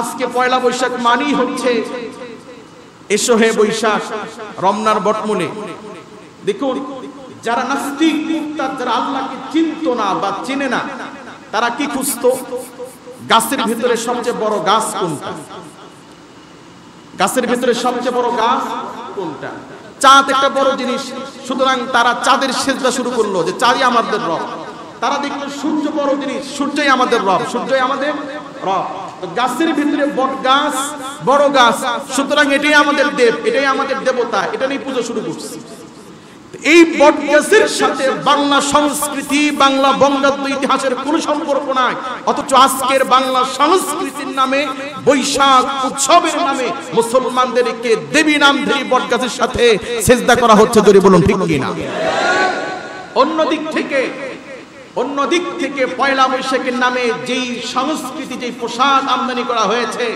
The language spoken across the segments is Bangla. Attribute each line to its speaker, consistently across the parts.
Speaker 1: আজকে পয়লা বৈশাখ মানেই হচ্ছে এসো হে বৈশাখ রমনার বটমূলে। দেখুন, যারা নাস্তিক যারা আল্লাহকে চিনত না বা চেনে না, তারা কি খুঁজতো? গাছের ভিতরে সবচেয়ে বড় গাছ কোনটা? গাছের ভিতরে সবচেয়ে বড় গাছ কোনটা? চাঁদ একটা বড় জিনিস, সুতরাং তারা চাঁদের সেজদা শুরু করল যে চাঁদই আমাদের রব। তারা দেখল সূর্য বড় জিনিস, সূর্যই আমাদের রব, সূর্যই আমাদের রব। গাছের ভিতরে বট গাছ, বড় গাছ, সুতরাং এটাই আমাদের দেব, এটাই আমাদের দেবতা, এটা নিয়ে পুজো শুরু করছি। এই বটগাছের সাথে বাংলা সংস্কৃতি, বাংলা বঙ্গাব্দ ইতিহাসের কোনো সম্পর্ক নাই, অথচ আজকের বাংলা সংস্কৃতির নামে, বৈশাখ উৎসবের নামে মুসলমানদেরকে দেবী নাম ধরে বটগাছের সাথে সেজদা করা হচ্ছে যদি বলুন, ঠিক কিনা? অন্য দিক থেকে অন্য দিক থেকে পয়লা বৈশাখের নামে যেই সংস্কৃতি, যেই পোশাক আমদানি করা হয়েছে,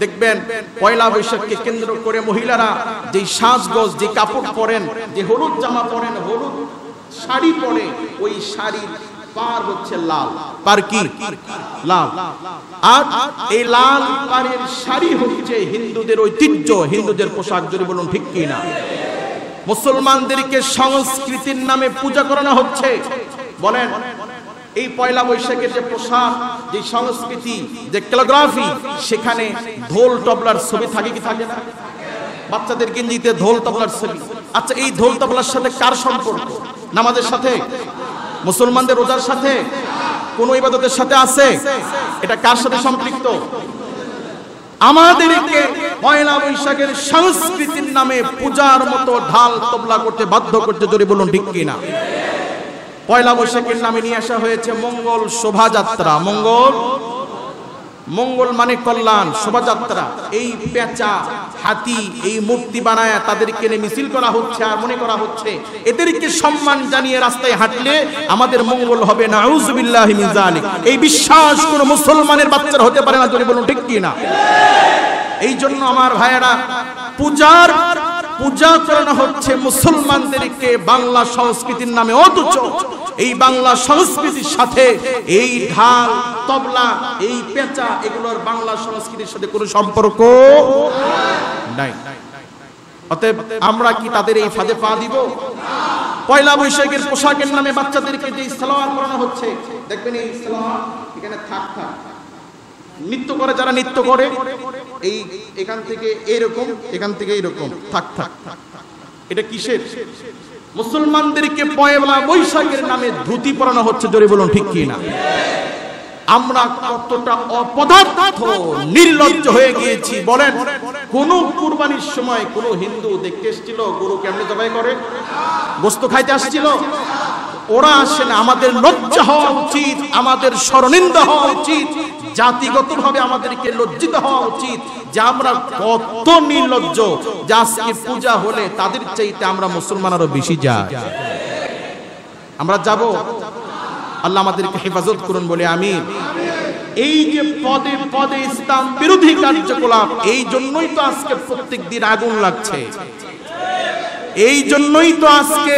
Speaker 1: দেখবেন পয়লা বৈশাখকে কেন্দ্র করে মহিলারা যেই সাজগোজ, যে কাপড় পরেন, যে হলুদ জামা পরেন, হলুদ শাড়ি পরে, ওই শাড়ির পার হচ্ছে লাল। পার কি? লাল। আর এই লাল পাড়ের শাড়ি হচ্ছে হিন্দুদের ঐতিহ্য। হিন্দুদের পোশাক যদি বলুন, ঠিক কি না? মুসলমানদেরকে সংস্কৃতির নামে পূজা করানো হচ্ছে। বলেন এই পয়লা বৈশাখের যে পোশাক, যে সংস্কৃতি, যে ক্যালোগ্রাফি, সেখানে ঢোল তবলার ছবি থাকে কি থাকে না? বাচ্চাদের গেঞ্জিতে ঢোল তবলার ছবি। আচ্ছা এই ঢোল তবলার সাথে কার সম্পর্ক? নামাজের সাথে? মুসলমানদের রোজার সাথে? কোন ইবাদতের সাথে আছে? এটা কার সাথে সম্পৃক্ত? আমাদেরকে পয়লা বৈশাখের সংস্কৃতির নামে পূজার মতো ঢাল তবলা করতে বাধ্য করতে জোরে বলুন, ঠিক কিনা? পয়লা বৈশাখের নামে নিয়ে আসা হয়েছে মঙ্গল শোভাযাত্রা। মঙ্গল? মঙ্গল মানে কল্যাণ, শোভাযাত্রা। এই পেঁচা, হাতি, এই মূর্তি বানায় তাদেরকে নিয়ে মিছিল করা হচ্ছে আর মনে করা হচ্ছে এদেরকে সম্মান জানিয়ে রাস্তায় হাঁটলে আমাদের মঙ্গল হবে না। আউজুবিল্লাহি মিন জালিক এই বিশ্বাস কোন মুসলমানের বাচ্চার হতে পারে না যদি বলুন ঠিক কি না? এই জন্য আমার ভাইয়েরা, পূজার পূজা করানো হচ্ছে মুসলমানদেরকে বাংলা সংস্কৃতির নামে অথচ এই বাংলা সংস্কৃতির সাথে, এই ঢাল, তবলা, এই পেঁচা, এগুলোর বাংলা সংস্কৃতির সাথে কোনো সম্পর্ক নাই। অতএব আমরা কি তাদের এই ফাঁদে পা দিব? পয়লা বৈশাখের পোশাকের নামে বাচ্চাদেরকে যে সালোয়ার করানো হচ্ছে, দেখবেন এই সালোয়ার এখানে থাক থাক। নৃত্য করে যারা নৃত্য করে, এই এখান থেকে এরকম, এখান থেকে এরকম, থাক থাক। এটা কিসের? মুসলমানদেরকে পয়লা বৈশাখের নামে ধুতি পরানো হচ্ছে, জোরে বলুন ঠিক কি না আমরা কতটা অপদার্থ, নির্লজ্জ হয়ে গিয়েছি, বলেন। কোন কুরবানির সময় কোন হিন্দু দেখতে এসেছিল, গরু কেমনে জবাই করে? গোস্ত খাইতে আসছিল? ওরা আসে না আমাদের লজ্জা হওয়া উচিত, আমাদের স্মরণিন্দ হওয়া উচিত। জাতিগতভাবে আমাদেরকে লজ্জিত হওয়া উচিত যে আমরা কত নির্লজ্জ, যে আজকে পূজা হলে তাদের চাইতে আমরা মুসলমান আরও বেশি যাই। আমরা যাব? আল্লাহ আমাদেরকে হেফাজত করুন বলে আমি। এই যে পদে পদে ইসলাম বিরোধী কার্যকলাপ, এই জন্যই তো আজকে প্রত্যেক দিন আগুন লাগছে। এই জন্যই তো আজকে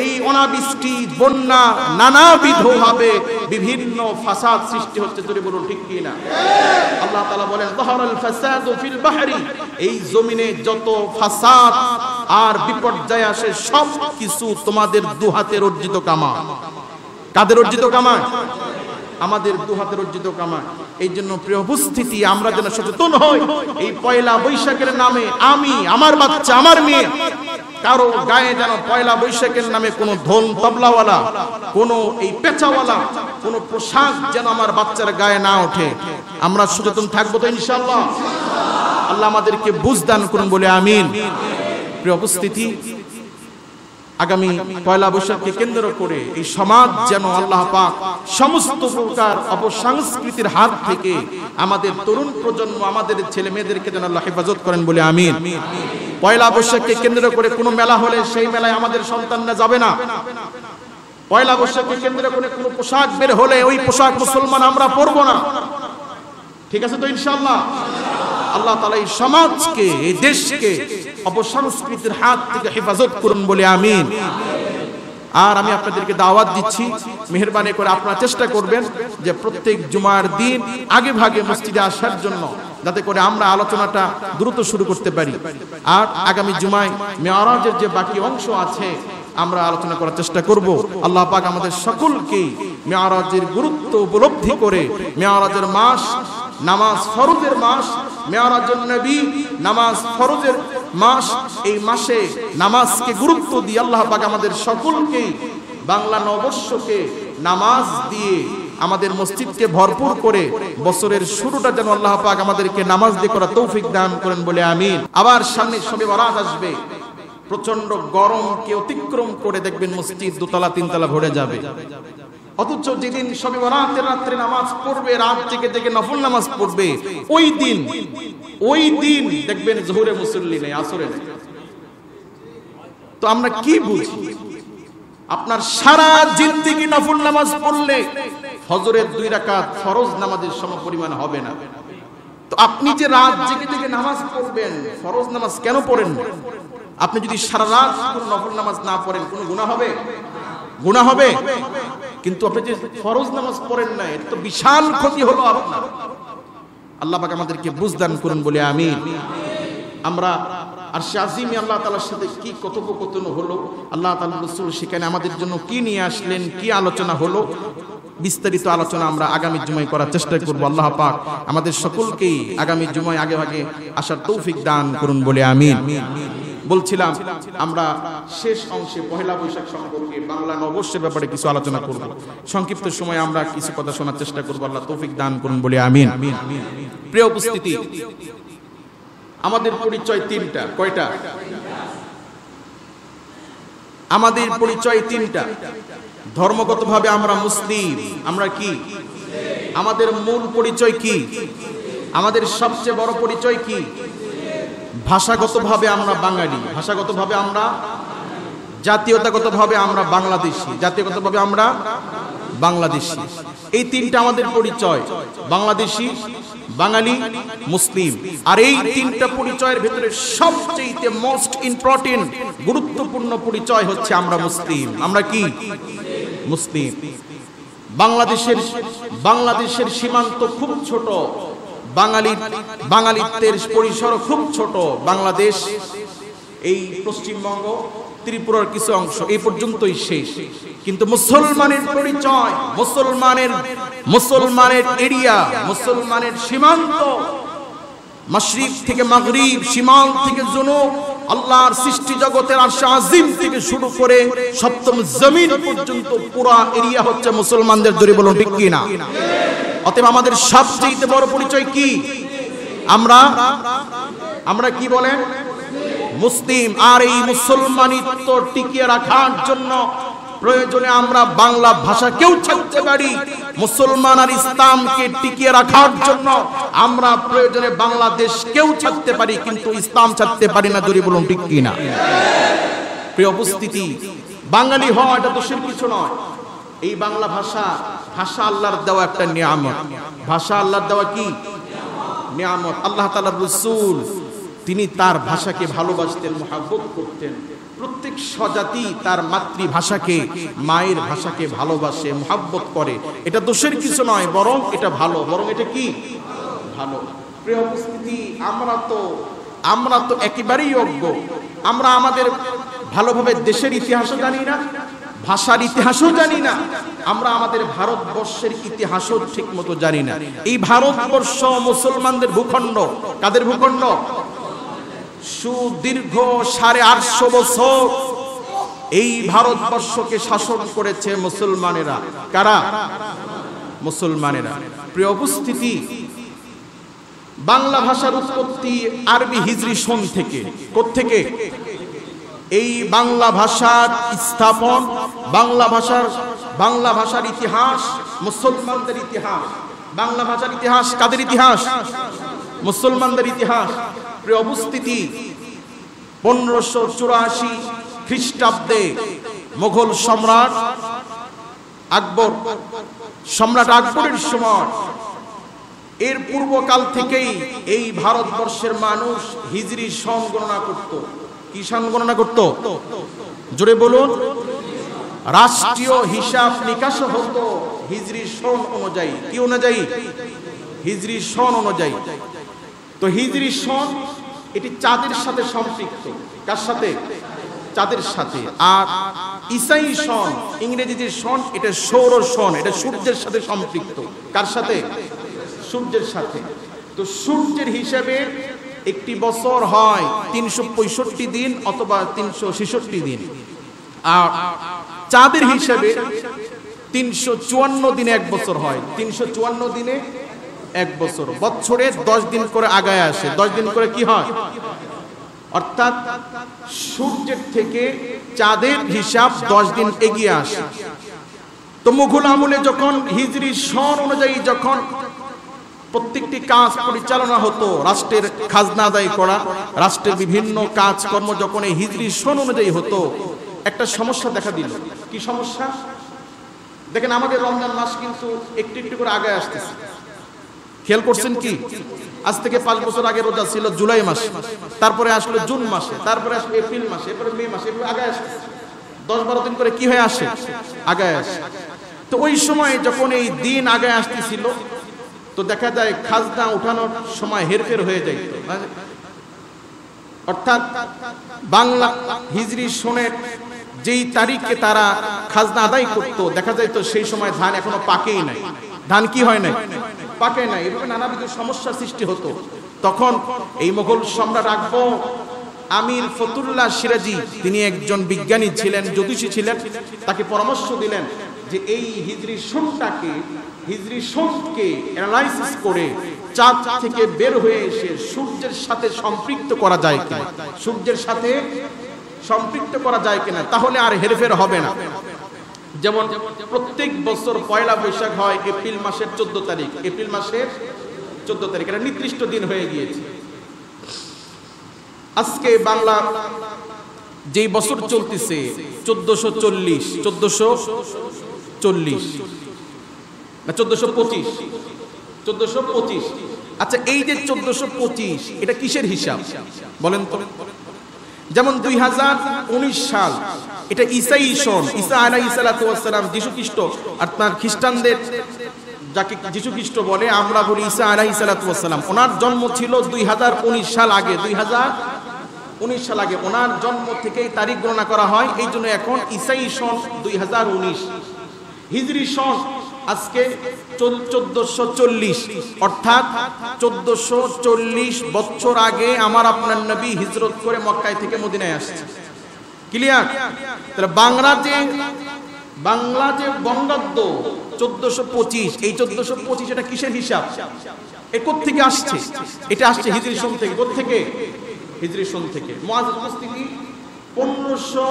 Speaker 1: এই অনাবৃষ্টি, বন্যা নানাবিধ ভাবে বিভিন্ন ফাসাদ সৃষ্টি হচ্ছে তুমি বলুন ঠিক কি না আল্লাহ তাআলা বলেন যাহারাল ফাসাদু ফিল বাহরি। এই জমিনে যত ফাসাদ আর বিপর্যয় আসে সব কিছু তোমাদের দুহাতের অর্জিত কামা। কাদের অর্জিত কামায় আমাদের দু হাতের অর্জিত কামায় এই জন্য প্রিয় উপস্থিতি, আমরা যেন সচেতন হই। এই পয়লা বৈশাখের নামে আমি, আমার বাচ্চা, আমার মেয়ে, কারও গায়ে যেন পয়লা বৈশাখের নামে কোনো ধন তবলাওয়ালা, কোনো এই পেঁচাওয়ালা, কোনো পোশাক যেন আমার বাচ্চার গায়ে না ওঠে। আমরা সচেতন থাকব তো ইনশাল্লাহ আল্লাহ আমাদেরকে বুঝদান করুন বলে আমিন। প্রিয় উপস্থিতি আগামী পয়লা বৈশাখকে কেন্দ্র করে এই সমাজ যেন আল্লাহ পাক সমস্ত প্রকার অপসংস্কৃতির হাত থেকে আমাদের তরুণ প্রজন্ম, আমাদের ছেলে মেয়েদেরকে যেন আল্লাহ হেফাজত করেন বলে আমিন। পয়লা বৈশাখকে কেন্দ্র করে কোনো মেলা হলে সেই মেলায় আমাদের সন্তানরা যাবে না। পয়লা বৈশাখকে কেন্দ্র করে কোনো পোশাক বের হলে ওই পোশাক মুসলমান আমরা পরবো না। ঠিক আছে তো ইনশাআল্লাহ? আল্লাহ তালা এই সমাজকে, এই দেশকে, অপসংস্কৃতির হাত থেকে হেফাজত করুন বলে আমিন। আর আমি আপনাদেরকে দাওয়াত দিচ্ছি, মেহরবানি করে আপনারা চেষ্টা করবেন যে প্রত্যেক জুমার দিন আগে ভাগে মসজিদে আসার জন্য যাতে করে আমরা আলোচনাটা দ্রুত শুরু করতে পারি। আর আগামী জুমায় মেয়ারাজের যে বাকি অংশ আছে, আমরা আলোচনা করার চেষ্টা করব। আল্লাহ পাক আমাদের সকলকে মেয়ারাজের গুরুত্ব উপলব্ধি করে, মেয়ারাজের মাস নামাজ ফরজের মাস মেয়ারাজের নবী, নামাজ ফরজের মাস, এই মাসে নামাজকে গুরুত্ব দিয়ে আল্লাহ পাক আমাদের সকলকে বাংলা নববর্ষকে নামাজ দিয়ে আমাদের মসজিদকে ভরপুর করে বছরের শুরুটা যেন আল্লাহ পাক আমাদেরকে নামাজ দিয়ে করা তৌফিক দান করেন বলে আমিন। আবার সামনে সবে বরাত আসবে। প্রচণ্ড গরমকে অতিক্রম করে দেখবেন মসজিদ দোতলা, তিনতলা ভরে যাবে। অথচ যেদিন সবে বরাতের রাত্রে নামাজ পড়বে, রাত থেকে থেকে নফল নামাজ পড়বে, ওই দিন ওই দিন দেখবেন জোহরে মুসল্লি নেই, আসরে তো আমরা কি বুঝি? আপনার সারা জিন্দিগি নফল নামাজ পড়লে ফজরের দুই রাকাত ফরজ নামাজের সম পরিমাণ হবে না। তো আপনি যে রাত জেগে জেগে নামাজ পড়বেন, ফরজ নামাজ কেন পড়েন? আপনি যদি সারা রাত নফল নামাজ না পড়েন, কোনো গুণা হবে? গুণা হবে? কিন্তু আপনি যে ফরজ নামাজ পড়েন না এটা তো বিশাল ক্ষতি হলো আপনার। আল্লাহ পাক আমাদেরকে বুঝদান করুন বলে আমি আমরা আর সে আল্লাহ তালার সাথে কি কথোপকথন হলো, আল্লাহ তালা রসুল সেখানে আমাদের জন্য কি নিয়ে আসলেন, কি আলোচনা হলো, বিস্তারিত আলোচনা আমরা আগামী জুমায় করার চেষ্টা করব। আল্লাহ পাক আমাদের সকলকেই আগামী জুমায় আগে ভাগে আসার তৌফিক দান করুন বলে আমিন। বলছিলাম, আমরা শেষ অংশে পহেলা বৈশাখ সম্পর্কে বাংলা নববর্ষের ব্যাপারে কিছু আলোচনা করব। সংক্ষিপ্ত সময় আমরা কিছু কথা শোনার চেষ্টা করব। আল্লাহ তৌফিক দান করুন বলে আমিন। প্রিয় উপস্থিতি, আমাদের পরিচয় তিনটা। কয়টা? আমাদের পরিচয় তিনটা। ধর্মগতভাবে আমরা মুসলিম। আমরা কি? আমাদের মূল পরিচয় কি? আমাদের সবচেয়ে বড় পরিচয় কি? ভাষাগতভাবে আমরা বাঙালি, ভাষাগতভাবে আমরা জাতীয়তাগতভাবে আমরা বাংলাদেশি জাতীয়গতভাবে আমরা বাংলাদেশি। এই তিনটা আমাদের পরিচয়, বাংলাদেশি, বাঙালি, মুসলিম। আর এই তিনটা পরিচয়ের ভিতরে সবচেয়ে মোস্ট ইম্পর্টেন্ট গুরুত্বপূর্ণ পরিচয় হচ্ছে আমরা মুসলিম। আমরা কি? মুসলিম। বাংলাদেশের বাংলাদেশের সীমান্ত খুব ছোট। বাঙালি বাঙালিত্বের পরিসর খুব ছোট বাংলাদেশ। এই পশ্চিমবঙ্গ, ত্রিপুরার কিছু অংশ এই পর্যন্তই শেষ। কিন্তু মুসলমানের পরিচয়, মুসলমানের মুসলমানের এরিয়া, মুসলমানের সীমান্ত, মাশরিক থেকে মাগরিব, সীমান্ত থেকে জুনুব, আল্লাহর সৃষ্টি জগতের আরশে আজিম থেকে শুরু করে সপ্তম জমিন পর্যন্ত পুরা এরিয়া হচ্ছে মুসলমানদের বলুন ঠিক কি না অতএব আমাদের সবচেয়ে বড় পরিচয় কি? আমরা আমরা কি বলেন মুসলিম। আর এই মুসলমানিত্ব টিকিয়ে রাখার জন্য প্রয়োজনে আমরা বাংলা ভাষাকেও ছাড়তে পারি। মুসলমান আর ইসলামকে টিকিয়ে রাখার জন্য আমরা প্রয়োজনে বাংলাদেশকেও ছাড়তে পারি, কিন্তু ইসলাম ছাড়তে পারি না। যদি বলুন, ঠিক কি না প্রিয় উপস্থিতি, বাঙালি হওয়া এটা দোষের কিছু নয়। এই বাংলা ভাষা ভাষা আল্লাহর দেওয়া একটা নিয়ামত। ভাষা আল্লাহর দেওয়া কি? নিয়ামত। আল্লাহ তাআলার রসুল, তিনি তার ভাষাকে ভালোবাসতেন, মহাব্বত করতেন। প্রত্যেক স্বজাতি তার মাতৃভাষাকে, মায়ের ভাষাকে ভালোবাসে, মহাব্বত করে। এটা দোষের কিছু নয়, বরং এটা ভালো। বরং এটা কি? ভালো। প্রিয় উপস্থিতি, আমরা তো আমরা তো একেবারেই অজ্ঞ। আমরা আমাদের ভালোভাবে দেশের ইতিহাসও জানি না, ভাষার ইতিহাসও জানি না। আমরা আমাদের ভারতবর্ষের ইতিহাসও ঠিক মতো জানি না। এই ভারতবর্ষ মুসলমানদের ভূখণ্ড। কাদের ভূখণ্ড? সুদীর্ঘ সাড়ে আটশো বছর এই ভারতবর্ষকে শাসন করেছে মুসলমানেরা। কারা? মুসলমানেরা। প্রিয় উপস্থিতি, বাংলা ভাষার উৎপত্তি আরবি হিজরি সন থেকে। থেকে এই বাংলা ভাষার স্থাপন, বাংলা ভাষার বাংলা ভাষার ইতিহাস, মুসলমানদের ইতিহাস। বাংলা ভাষার ইতিহাস কাদের ইতিহাস? মুসলমানদের ইতিহাস। অবস্থিতি পনেরোশো চুরাশি খ্রিস্টাব্দে মোগল সম্রাট আকবর, সম্রাট আকবরের সময়। এর পূর্বকাল থেকেই এই ভারতবর্ষের মানুষ হিজরি সন গণনা করত। কি সন গণনা করত? জোরে বলুন। রাষ্ট্রীয় হিসাব নিকাশ হতো হিজরি সন অনুযায়ী। কি অনুযায়ী? হিজরি সন অনুযায়ী। তো হিজরি সন, এটি চাঁদের সাথে সম্পৃক্ত। কার সাথে? চাঁদের সাথে। আর ইসাই সন ইংরেজি যে সন, এটা সৌর সন, এটা সূর্যের সাথে সম্পৃক্ত। কার সাথে? সূর্যের সাথে। তো সূর্যের হিসাবে একটি বছর হয় তিনশো পঁয়ষট্টি দিন অথবা তিনশো ছেষট্টি দিন। আর চাঁদের হিসাবে তিনশো চুয়ান্ন দিনে এক বছর হয়। তিনশো চুয়ান্ন দিনে এক বছর। বছরে দশ দিন করে আগায় আসে। দশ দিন করে কি হয়? অর্থাৎ সূর্যের থেকে চাঁদের হিসাব দশ দিন এগিয়ে আসে। তো মুঘল আমলে যখন হিজরি সন অনুযায়ী যখন প্রত্যেকটি কাজ পরিচালনা হতো, রাষ্ট্রের খাজনা আদায় করা, রাষ্ট্রের বিভিন্ন কাজকর্ম যখন এই হিজরি সন অনুযায়ী হতো একটা সমস্যা দেখা দিল। কি সমস্যা? দেখেন, আমাদের রমজান মাস কিন্তু একটু একটু করে আগে আসতেছে। খেয়াল করছেন কি? আজ থেকে পাঁচ বছর আগে রোজা ছিল জুলাই মাস, তারপরে আসলো জুন মাসে, তারপরে আসলো এপ্রিল মাসে, এরপরে মে মাসে এরপরে আগে আসে দশ বারো দিন করে কি হয়ে আসে? আগে আসে। তো ওই সময় যখন এই দিন আগে আসতেছিল, তো দেখা যায় খাজনা উঠানোর সময় হেরফের হয়ে যায় অর্থাৎ বাংলা হিজরি সনের যেই তারিখে তারা খাজনা আদায় করতো, দেখা যায় তো সেই সময় ধান এখনও পাকেই নাই। ধান কি হয় নাই? পাকে নাই। এভাবে নানাবিধ সমস্যার সৃষ্টি হতো। তখন এই মোগল সম্রাট আকবর, আমির ফতুল্লাহ সিরাজি, তিনি একজন বিজ্ঞানী ছিলেন, জ্যোতিষী ছিলেন, তাকে পরামর্শ দিলেন যে এই হিজরি সোনটাকে হিজরি সোনকে অ্যানালাইসিস করে চাঁদ থেকে বের হয়ে এসে সূর্যের সাথে সম্পৃক্ত করা যায় সূর্যের সাথে সম্পৃক্ত করা যায় কিনা, তাহলে আর হেরফের হবে না। যেমন প্রত্যেক বছর পয়লা বৈশাখ হয় এপ্রিল মাসের চোদ্দ তারিখ। এপ্রিল মাসের চোদ্দ তারিখ, এটা নির্দিষ্ট দিন হয়ে গিয়েছে। আজকে বাংলা যেই বছর চলতেছে, চোদ্দশো চল্লিশ চোদ্দশো চল্লিশ। চোদ্দশো পঁচিশ। চোদ্দশো পঁচিশ। আচ্ছা এই যে চোদ্দশো পঁচিশ, এটা কিসের হিসাব? বলেন তো। যেমন দুই হাজার উনিশ সাল, এটা ইসাই সন ইসা আলাই ইসালাতাম যিশু খ্রিস্ট আপনার খ্রিস্টানদের যাকে যিশু খ্রিস্ট বলে, আমরা বলি ইসা আলাই ইসালাতাম ওনার জন্ম ছিল দুই হাজার উনিশ সাল আগে, দুই হাজার উনিশ সাল আগে। ওনার জন্ম থেকেই তারিখ গণনা করা হয়, এই জন্য এখন ইসাই সন দুই হাজার উনিশ। হিজরি সন আজকে চোদ্দশো চল্লিশ। অর্থাৎ চোদ্দশো চল্লিশ বছর আগে আমার আপনার নবী হিজরত করে মক্কায় থেকে মদিনায় আসছে। ক্লিয়ার তাহলে বাংলা যে বাংলা যে বঙ্গাব্দ চোদ্দশো পঁচিশ, এই চোদ্দশো পঁচিশ এটা কিসের হিসাব? এ থেকে আসছে? এটা আসছে হিজরি সোম থেকে। থেকে হিজরি সোম থেকে। পনেরোশো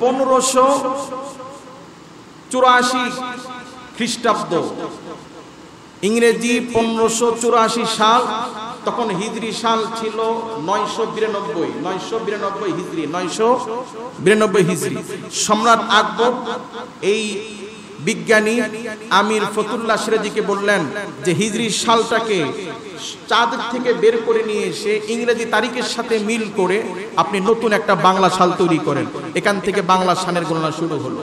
Speaker 1: পনেরোশো চুরাশি খ্রিস্টাব্দ। ইংরেজি পনেরোশো চুরাশি সাল, তখন হিজরি সাল ছিল নয়শো বিরানব্বই নয়শো বিরানব্বই হিজরি, নয়শো বিরানব্বই হিজরি। সম্রাট আকবর, এই বিজ্ঞানী আমির ফতুল্লাহ সিরাজিকে বললেন যে হিজরি সালটাকে চাঁদের থেকে বের করে নিয়ে এসে ইংরেজি তারিখের সাথে মিল করে আপনি নতুন একটা বাংলা সাল তৈরি করেন। এখান থেকে বাংলা সালের গণনা শুরু হলো।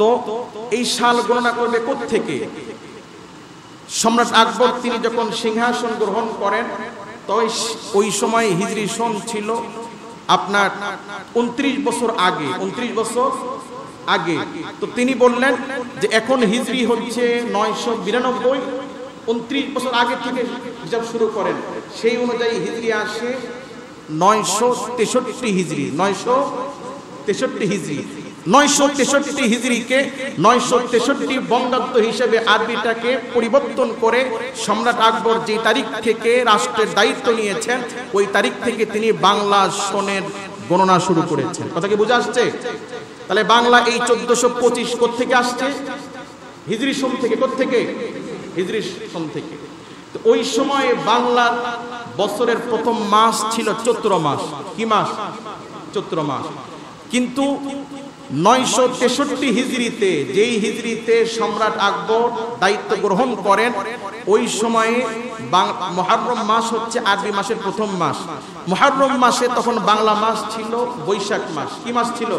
Speaker 1: তো এই সাল গণনা করবে থেকে সম্রাট আকবর তিনি যখন সিংহাসন গ্রহণ করেন, তো ওই সময় হিজরি সন ছিল আপনার উনত্রিশ বছর আগে, উনত্রিশ বছর আগে। তো তিনি বললেন যে এখন হিজরি হচ্ছে নয়শো বিরানব্বই, উনত্রিশ বছর আগে থেকে হিসাব শুরু করেন। সেই অনুযায়ী হিজরি আসে নয়শো তেষট্টি হিজরি, নয়শো তেষট্টি হিজরি। নয়শো তেষট্টি হিজড়িকে নয়শো তেষট্টি বঙ্গাব্দ হিসেবে আরবিটাকে পরিবর্তন করে সম্রাট আকবর যে তারিখ থেকে রাষ্ট্রের দায়িত্ব নিয়েছেন, ওই তারিখ থেকে তিনি বাংলা সনের গণনা শুরু করেছেন। কথা কি বুঝে আসছে? তাহলে বাংলা এই চোদ্দশো পঁচিশ থেকে আসছে? হিজরি সোম থেকে থেকে হিজরি সোম থেকে। তো ওই সময়ে বাংলার বছরের প্রথম মাস ছিল চৈত্র মাস। কি মাস? চৈত্র মাস। কিন্তু নয়শো তেষট্টি হিজড়িতে, যেই হিজড়িতে সম্রাট আকবর দায়িত্ব গ্রহণ করেন, ওই সময়ে মহারম মাস হচ্ছে আরবি মাসের প্রথম মাস। মহারম মাসে তখন বাংলা মাস ছিল বৈশাখ মাস। কি মাস ছিল?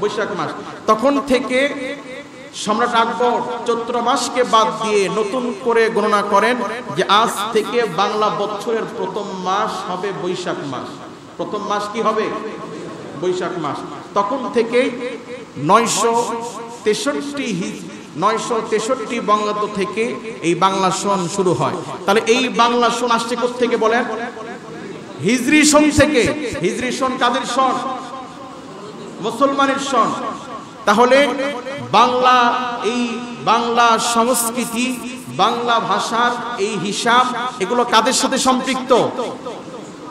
Speaker 1: বৈশাখ মাস। তখন থেকে সম্রাট আকবর চৈত্র মাসকে বাদ দিয়ে নতুন করে গণনা করেন যে আজ থেকে বাংলা বছরের প্রথম মাস হবে বৈশাখ মাস। প্রথম মাস কি হবে? বৈশাখ মাস। তখন থেকে নয়শো তেষট্টি নয়শো তেষট্টি বঙ্গাব্দ থেকে এই বাংলা সন শুরু হয়। তাহলে এই বাংলা সন আসছে থেকে বলেন? হিজরি সন থেকে। হিজরি সন কাদের সন? মুসলমানের সন। তাহলে বাংলা, এই বাংলা সংস্কৃতি, বাংলা ভাষার এই হিসাব, এগুলো কাদের সাথে সম্পৃক্ত?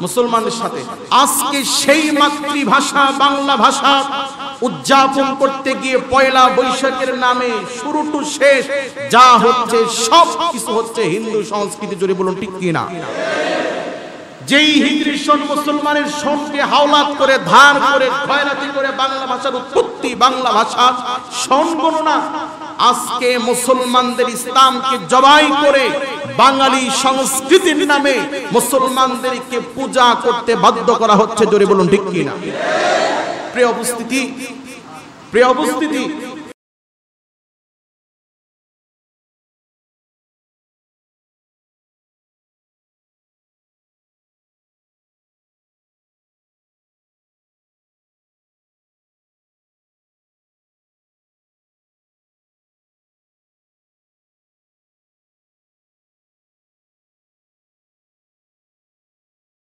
Speaker 1: মুসলমানদের সাথে। আজকে সেই মাতৃভাষা, বাংলা ভাষা উদযাপন করতে গিয়ে পয়লা বৈশাখের নামে শুরু টু শেষ যা হচ্ছে সব কিছু হচ্ছে হিন্দু সংস্কৃতি জুড়ে বলুন ঠিক কিনা? যেই হিজরি সন মুসলমানের সনকে হাওলাত করে, ধার করে, খয়রাতি করে বাংলা ভাষার উৎপত্তি, বাংলা ভাষা সন গণনা আজকে মুসলমানদের ইসলামকে জবাই করে বাঙালি সংস্কৃতির নামে মুসলমানদেরকে পূজা করতে বাধ্য করা হচ্ছে, জোরে বলুন ঠিক কিনা? প্রিয় উপস্থিতি প্রিয় উপস্থিতি